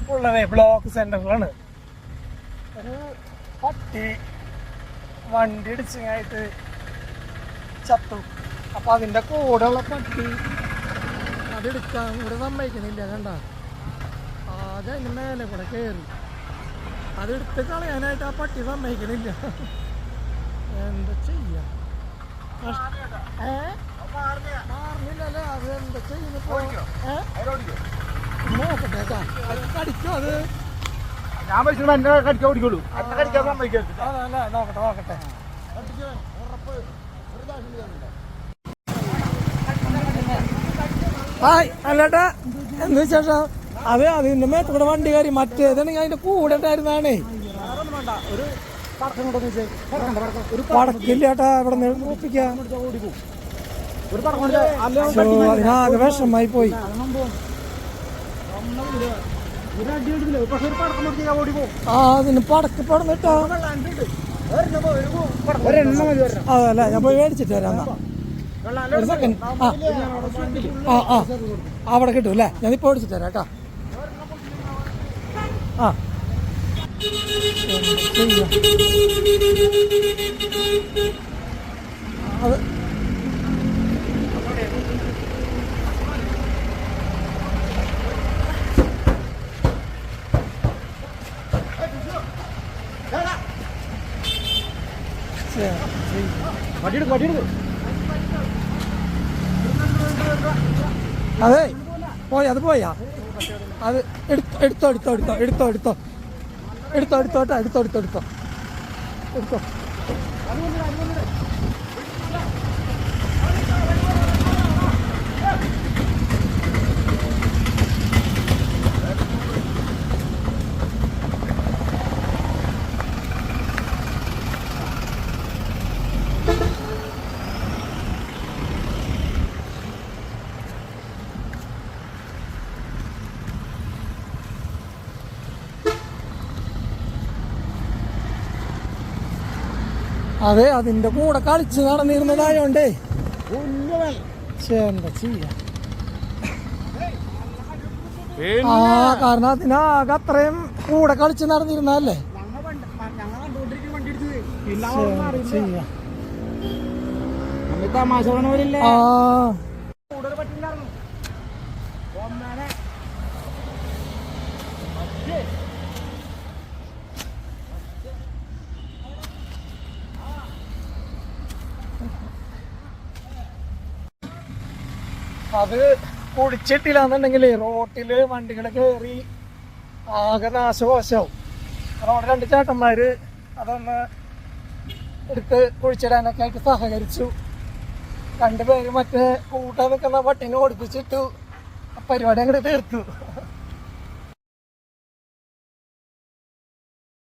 ഇതിപ്പോ ബ്ലോക്ക് സെന്ററിലാണ് ഒരു പട്ടി വണ്ടി ഇടിച്ചായിട്ട് ചത്തു. അപ്പൊ അതിന്റെ കൂടെയുള്ള ഉള്ള പട്ടി അതെടുക്കാൻ ഇവിടെ സമ്മതിക്കുന്നില്ല കണ്ട? ആകെ അതിന് മേലെ കൂടെ കയറി അതെടുത്ത് കളയാനായിട്ട് ആ പട്ടി സമ്മതിക്കുന്നില്ല. എന്താ ചെയ്യാ? ഏ? മാറുന്നില്ലല്ലേ അത് എന്താ ചെയ്യുന്നിപ്പോ ഏ? കടിക്കോ അത് ഞാൻ പൈസ എന്നെ കടിക്കാൻ ഓടിക്കോളൂ അത്ര കടിക്കാൻ സമ്മതിക്കരുത് നോക്കട്ടെ നോക്കട്ടെ ഹായ് അല്ലേട്ടാ എന്ന് വിശേഷം അതെ അതിന്റെ മേത്തൂടെ വണ്ടി കയറി മറ്റേതാണെങ്കിൽ അതിന്റെ കൂടെ ഉണ്ടായിരുന്നാണേ പടക്കില്ലേട്ടാ ഇവിടെ ഒപ്പിക്കാം അതിനാകെ വിഷമായി പോയി ആ അതിന് പടക്ക് ഞാൻ പോയി മേടിച്ചിട്ട് ആ ആ അവിടെ കിട്ടും അല്ലേ? ഇപ്പൊ മേടിച്ചിട്ട് വരാം കേട്ടോ. ആ. അതെ പോയി അത് പോയാ. അത് എടുത്തോ എടുത്തോ എടുത്തോ എടുത്തോ എടുത്തോ എടുത്തോ. എടുത്തോ എടുത്തോ എടുത്തോ എടുത്തോ എടുത്തോ അതെ അതിന്റെ കൂടെ കളിച്ച് നടന്നിരുന്നതായോണ്ടേ ചെയ്യാ? ആ കാരണം അതിനാകെ അത്രയും കൂടെ കളിച്ച് നടന്നിരുന്നല്ലേ ചെയ്യാ? ആ. കൂടുതൽ അത് കുടിച്ചിട്ടില്ലാന്നുണ്ടെങ്കിൽ റോട്ടിൽ വണ്ടികൾ കയറി ആകെ നാശകോശാവും റോഡ് രണ്ട് ചേട്ടന്മാര് അതൊന്ന് എടുത്ത് കുഴിച്ചിടാനൊക്കെ ആയിട്ട് സഹകരിച്ചു. രണ്ടുപേര് മറ്റേ കൂട്ടാൻ നിൽക്കുന്ന പട്ടിനെ ഓടിപ്പിച്ചിട്ടു. പരിപാടി അങ്ങോട്ട് തീർത്തു.